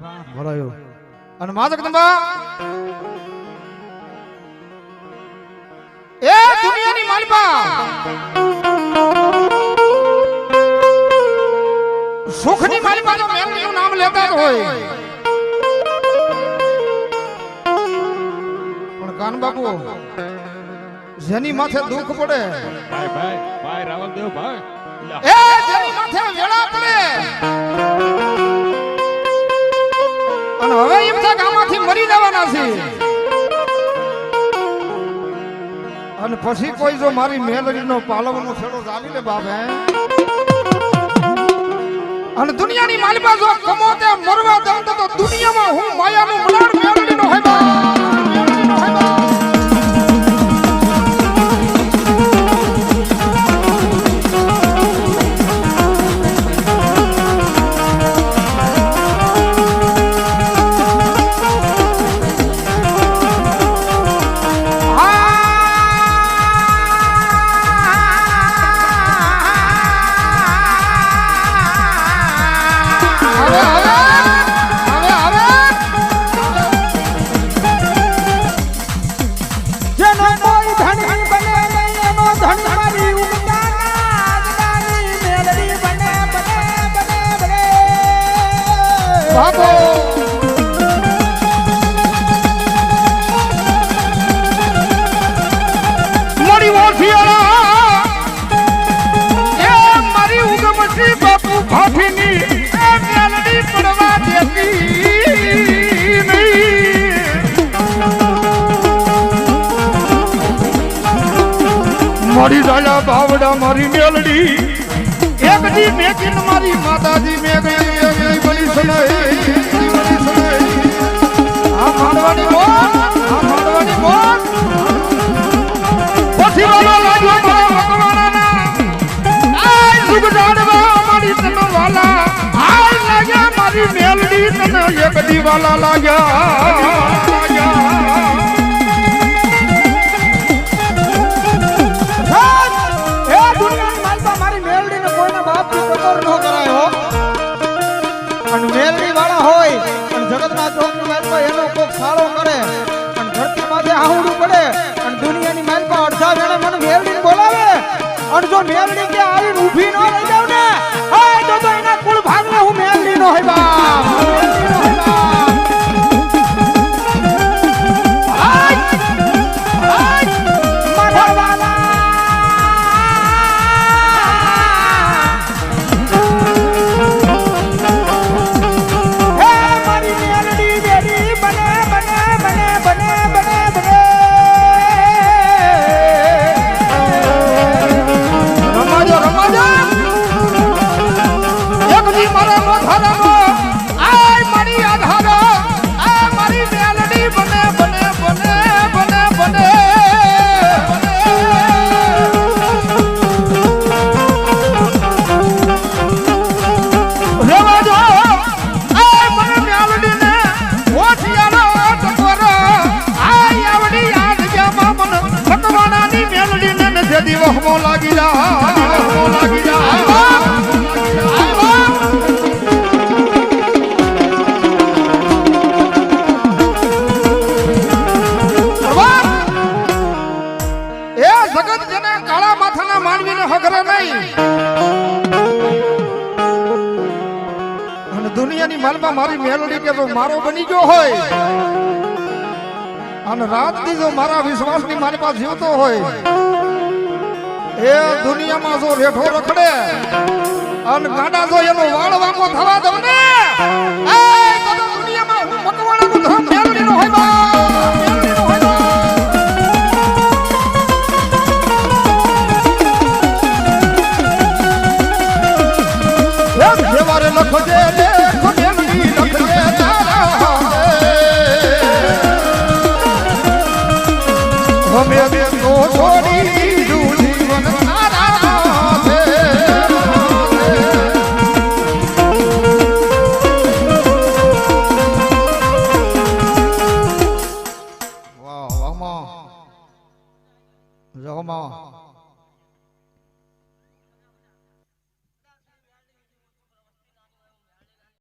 ભરાયો અને મા જગદંબા એ દુનિયાની માલિકા સુખની માલિકા તો મેમણીનું નામ લેતા હોય પણ કાન બાપુ જેની માથે દુઃખ પડે ભાઈ ભાઈ ભાઈ રાવણદેવ ભાઈ એ જેની માથે વેળા પડે પછી કોઈ જો મારી મેલડીનો પાલવનો છેડો ચાલી લે હે અને દુનિયાની માલિકા જો કમો તે મરવા દઉં તો દુનિયામાં હું માયાનું મારી એ મારી ઉગમતી બાપુ ભાભીની એ મારી બાવડા, મારી મેલડી. એક દી મેકીન મારી માતાજી મેં ગઈ મેં ગઈ બની મેલડી તન એક વાળા હોય અને જગતના ચોકની માલપા એનો કોક સારો કરે અને દુનિયાની માલપા અડધા જણા મને મેલડીને બોલાવે. અને જો મેલડી કે આવીને ઊભી ન રહી દિવસમો લાગી જા દિવસમો લાગી જા. જગત જેને કાળા માથાના માનવીને હગરે નહીં. અને દુનિયાની માલમાં મારી મેલડી કે જો મારો બની ગયો હોય, અને રાત દી જો મારા વિશ્વાસની મારી પાસે જીવતો હોય એ દુનિયામાં જો રેઠો રખડે અને ગાડા જો એનો વાળ વાંગો થવા દઉં ને. જગમાં જગમાં